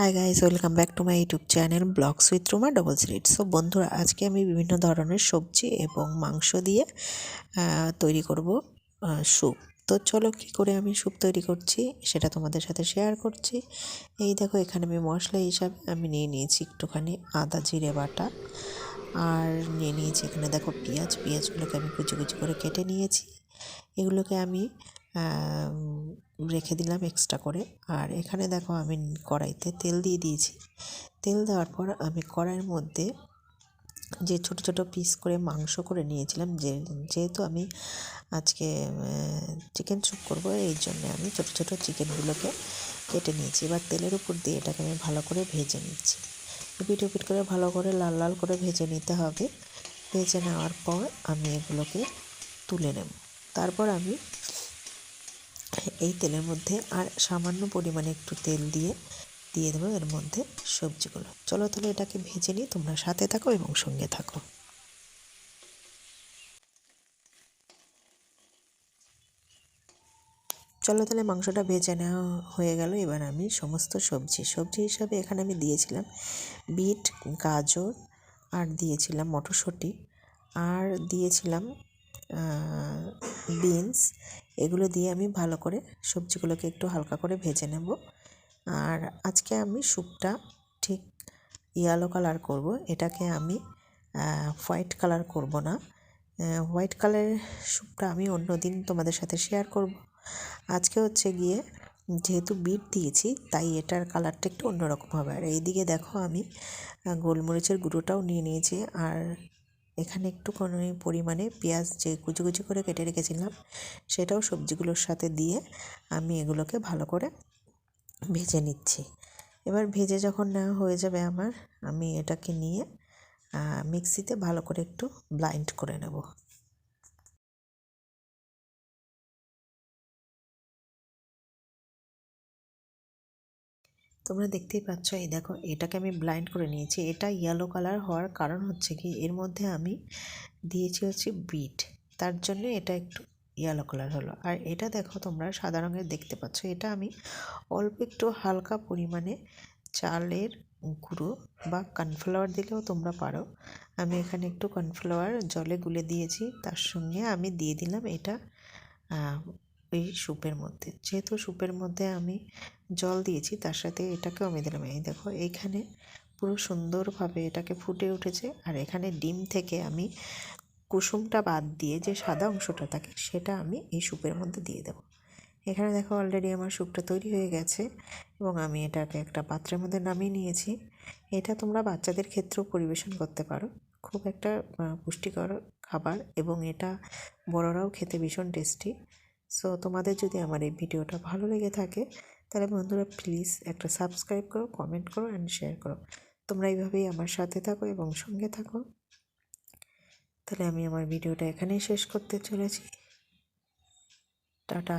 Hi guys welcome back to my YouTube channel vlogs with Ruma double slit so বন্ধুরা, আজকে আমি বিভিন্ন ধরনের সবজি এবং মাংস দিয়ে তৈরি করব স্যুপ। তো চলো কী করে আমি স্যুপ তৈরি করছি, সেটা তোমাদের সাথে শেয়ার করছি। এই দেখো, এখানে আমি মশলা হিসাবে আমি নিয়ে নিয়েছি একটুখানি আদা, জিরে, বাটা। আর নিয়ে নিয়েছি এখানে দেখো পেঁয়াজ। পেঁয়াজগুলোকে আমি কুচি কুচি করে কেটে নিয়েছি। এগুলোকে আমি রেখে দিলাম এক্সট্রা করে। আর এখানে দেখো আমি কড়াইতে তেল দিয়ে দিয়েছি। তেল দেওয়ার পর আমি কড়াইয়ের মধ্যে যে ছোট ছোট পিস করে মাংস করে নিয়েছিলাম, যে যেহেতু আমি আজকে চিকেন স্যুপ করব, এই জন্য আমি ছোট ছোট চিকেনগুলোকে কেটে নিয়েছি। এবার তেলের উপর দিয়ে এটাকে আমি ভালো করে ভেজে নিচ্ছি। এপিট ওপিট করে ভালো করে লাল লাল করে ভেজে নিতে হবে। ভেজে নেওয়ার পর আমি এগুলোকে তুলে নেব। তারপর আমি এই তেলের মধ্যে আর সামান্য পরিমাণে একটু তেল দিয়ে দিয়ে দেবো এর মধ্যে সবজিগুলো। চলো তাহলে এটাকে ভেজে নিই, তোমরা সাথে থাকো এবং সঙ্গে থাকো। চলো তাহলে মাংসটা ভেজে নেওয়া হয়ে গেল, এবার আমি সমস্ত সবজি। সবজি হিসাবে এখানে আমি দিয়েছিলাম বিট, গাজর, আর দিয়েছিলাম মটরশুঁটি, আর দিয়েছিলাম বিনস, এগুলো দিয়ে আমি ভালো করে সবজিগুলোকে একটু হালকা করে ভেজে নেব। আর আজকে আমি স্যুপটা ঠিক ইয়েলো কালার করব। এটাকে আমি হোয়াইট কালার করব না। হোয়াইট কালারের স্যুপটা আমি অন্য দিন তোমাদের সাথে শেয়ার করব। আজকে হচ্ছে গিয়ে যেহেতু বিট দিয়েছি, তাই এটার কালারটা একটু অন্যরকম হবে। আর এইদিকে দেখো আমি গোলমরিচের গুঁড়োটাও নিয়ে নিয়েছি। আর এখানে একটু কোনো পরিমাণে পেঁয়াজ যে কুচি কুচি করে কেটে রেখেছিলাম, সেটাও সবজিগুলোর সাথে দিয়ে আমি এগুলোকে ভালো করে ভেজে নিচ্ছি। এবার ভেজে যখন নেওয়া হয়ে যাবে আমার, আমি এটাকে নিয়ে মিক্সিতে ভালো করে একটু ব্লাইন্ড করে নেব। তোমরা দেখতেই পাচ্ছ, এই দেখো, এটাকে আমি ব্লাইন্ড করে নিয়েছি। এটা ইয়েলো কালার হওয়ার কারণ হচ্ছে কি, এর মধ্যে আমি দিয়েছি হচ্ছে বিট তার জন্য এটা একটু ইয়েলো কালার হলো। আর এটা দেখো, তোমরা সাদা রঙের দেখতে পাচ্ছ। এটা আমি অল্প একটু হালকা পরিমাণে চালের গুঁড়ো বা কর্নফ্লাওয়ার দিলেও তোমরা পারো। আমি এখানে একটু কর্নফ্লাওয়ার জলে গুলে দিয়েছি, তার সঙ্গে আমি দিয়ে দিলাম এটা এই স্যুপের মধ্যে। যেহেতু স্যুপের মধ্যে আমি জল দিয়েছি, তার সাথে এটাকেও আমি দিলাম। এই দেখো, এইখানে পুরো সুন্দরভাবে এটাকে ফুটে উঠেছে। আর এখানে ডিম থেকে আমি কুসুমটা বাদ দিয়ে যে সাদা অংশটা থাকে, সেটা আমি এই স্যুপের মধ্যে দিয়ে দেবো। এখানে দেখো অলরেডি আমার স্যুপটা তৈরি হয়ে গেছে এবং আমি এটাকে একটা পাত্রের মধ্যে নামিয়ে নিয়েছি। এটা তোমরা বাচ্চাদের ক্ষেত্রেও পরিবেশন করতে পারো। খুব একটা পুষ্টিকর খাবার এবং এটা বড়রাও খেতে ভীষণ টেস্টি। সো তোমাদের যদি আমার এই ভিডিওটা ভালো লেগে থাকে, তাহলে বন্ধুরা প্লিজ একটা সাবস্ক্রাইব করো কমেন্ট করো অ্যান্ড শেয়ার করো। তোমরা এইভাবেই আমার সাথে থাকো এবং সঙ্গে থাকো। তাহলে আমি আমার ভিডিওটা এখানেই শেষ করতে চলেছি। টাটা।